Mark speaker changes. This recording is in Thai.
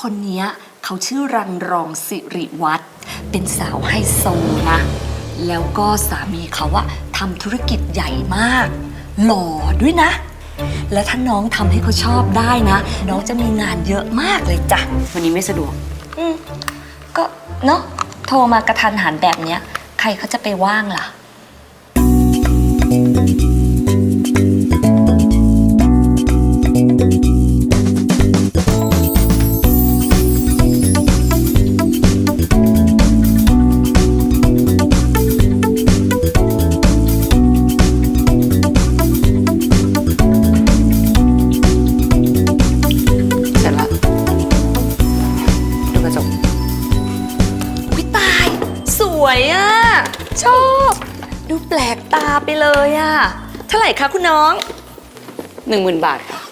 Speaker 1: คนเนี้ยเขาชื่อรังรองสิริวัตรเป็นสาวไฮโซนะ แล้วก็สามีเขาอะทำธุรกิจใหญ่มาก หล่อด้วยนะ และถ้าน้องทำให้เขาชอบได้นะ น้องจะมีงานเยอะมากเลยจ้ะ
Speaker 2: วันนี้ไม่สะดวก
Speaker 1: อืมก็เนาะโทรมากระทันหันแบบเนี้ย ใครเขาจะไปว่างล่ะ
Speaker 2: ระจก
Speaker 1: วิตาย สวยอะ่ะ ชอบ ดูแปลกตาไปเลยอะ่ะ เท่าไหร่คะคุณน้อง
Speaker 2: หนึ่งหมื่นบาท
Speaker 1: ฮ